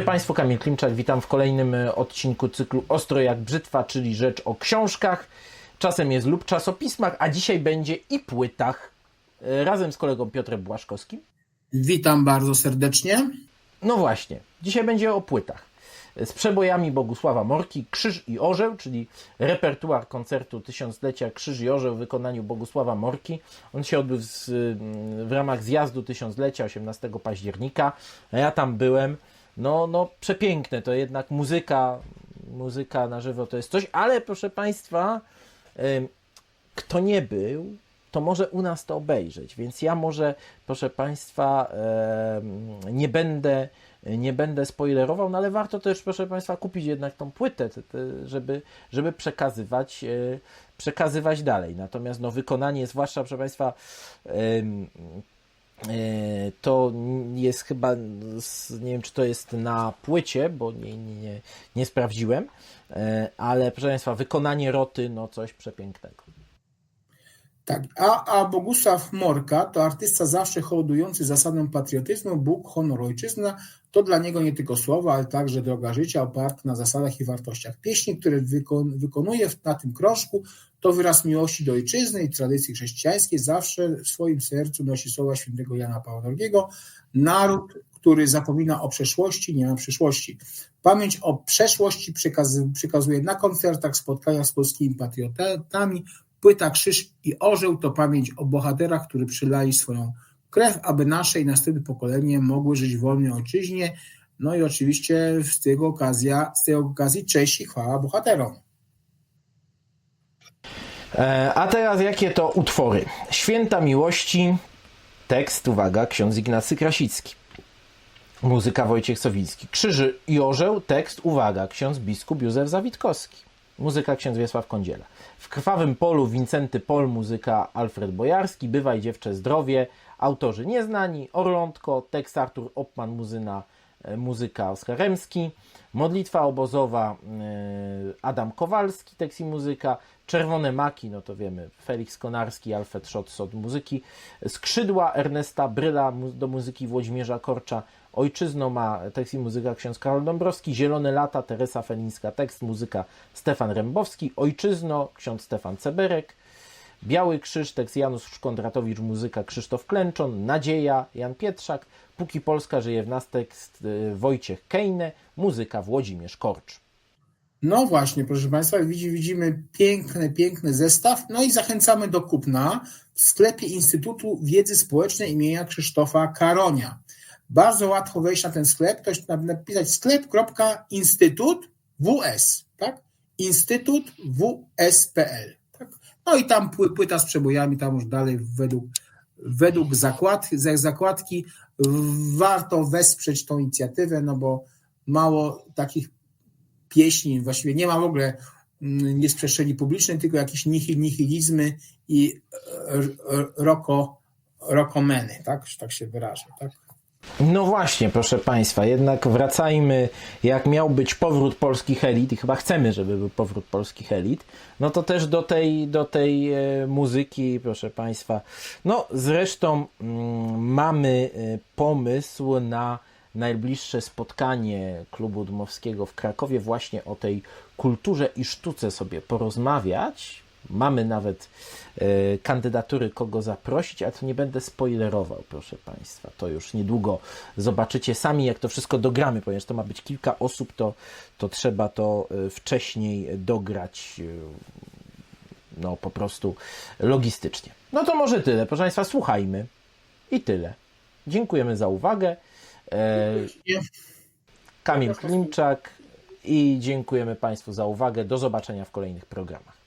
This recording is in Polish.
Dobry Państwu, Kamil Klimczak, witam w kolejnym e, odcinku cyklu Ostro jak brzytwa, czyli rzecz o książkach. Czasem jest lub czasopismach, a dzisiaj będzie i płytach. E, Razem z kolegą Piotrem Błaszkowskim. Witam bardzo serdecznie. No właśnie, dzisiaj będzie o płytach. Z przebojami Bogusława Morki, Krzyż i Orzeł, czyli repertuar koncertu tysiąclecia Krzyż i Orzeł w wykonaniu Bogusława Morki. On się odbył z, mm, w ramach zjazdu tysiąclecia 18 października. Ja tam byłem. No, no przepiękne, to jednak muzyka, muzyka na żywo to jest coś, ale proszę Państwa, kto nie był, to może u nas to obejrzeć, więc ja może, proszę Państwa, nie będę, nie będę spoilerował, no ale warto też, proszę Państwa, kupić jednak tą płytę, żeby, żeby przekazywać, e, przekazywać dalej. Natomiast no, wykonanie, zwłaszcza, proszę Państwa, E, to jest chyba, nie wiem czy to jest na płycie, bo nie, nie, nie, nie sprawdziłem, e, ale proszę Państwa, wykonanie roty, no coś przepięknego. Tak, a, a Bogusław Morka to artysta zawsze hołdujący zasadom patriotyzmu, Bóg, honor, ojczyzna. To dla niego nie tylko słowa, ale także droga życia oparta na zasadach i wartościach. Pieśni, które wykon, wykonuje na tym krążku, to wyraz miłości do ojczyzny i tradycji chrześcijańskiej. Zawsze w swoim sercu nosi słowa świętego Jana Pawła II. Naród, który zapomina o przeszłości, nie ma przyszłości. Pamięć o przeszłości przekazuje na koncertach, spotkaniach z polskimi patriotami. Płyta Krzyż i Orzeł to pamięć o bohaterach, którzy przylali swoją krew, aby nasze i następne pokolenie mogły żyć w wolnej ojczyźnie. No i oczywiście z tego okazja, z tej okazji cześć i chwała bohaterom. E, A teraz jakie to utwory? Święta Miłości, tekst, uwaga, ksiądz Ignacy Krasicki. Muzyka Wojciech Sowiński. Krzyży i Orzeł, tekst, uwaga, ksiądz biskup Józef Zawitkowski. Muzyka ksiądz Wiesław Kądziela. W Krwawym Polu Wincenty Pol, muzyka Alfred Bojarski. Bywaj dziewczę zdrowie, autorzy nieznani. Orlątko, tekst Artur Opman, muzyna, muzyka Oskar Remski. Modlitwa obozowa e, Adam Kowalski, tekst i muzyka. Czerwone Maki, no to wiemy, Felix Konarski, Alfred Schotz od muzyki. Skrzydła Ernesta Bryla do muzyki Włodzimierza Korcza. Ojczyzno ma tekst i muzyka ksiądz Karol Dąbrowski. Zielone lata Teresa Felińska, tekst, muzyka Stefan Rembowski. Ojczyzno ksiądz Stefan Ceberek. Biały Krzyż, tekst Janusz Kondratowicz, muzyka Krzysztof Klęczon, Nadzieja, Jan Pietrzak, Póki Polska żyje w nas, tekst y, Wojciech Kejne, muzyka Włodzimierz Korcz. No właśnie, proszę Państwa, widzi- widzimy piękny, piękny zestaw. No i zachęcamy do kupna w sklepie Instytutu Wiedzy Społecznej imienia Krzysztofa Karonia. Bardzo łatwo wejść na ten sklep, ktoś na- napisać sklep.instytut WS, tak? Instytut WS.pl. No i tam pły- płyta z przebojami, tam już dalej według, według zakład, za- zakładki warto wesprzeć tą inicjatywę, no bo mało takich pieśni, właściwie nie ma w ogóle mm, nie z przestrzeni publicznej, tylko jakieś nihil, nihilizmy i e, rokomeny, tak? Tak się wyrażę, tak? No właśnie, proszę Państwa, jednak wracajmy, jak miał być powrót polskich elit, i chyba chcemy, żeby był powrót polskich elit, no to też do tej, do tej e, muzyki, proszę Państwa. No zresztą mm, mamy e, pomysł na najbliższe spotkanie klubu Dmowskiego w Krakowie właśnie o tej kulturze i sztuce sobie porozmawiać. Mamy nawet e, kandydatury, kogo zaprosić, ale to nie będę spoilerował, proszę Państwa. To już niedługo zobaczycie sami, jak to wszystko dogramy, ponieważ to ma być kilka osób, to, to trzeba to e, wcześniej dograć, e, no po prostu logistycznie. No to może tyle, proszę Państwa, słuchajmy i tyle. Dziękujemy za uwagę. Kamil Klimczak i dziękujemy Państwu za uwagę. Do zobaczenia w kolejnych programach.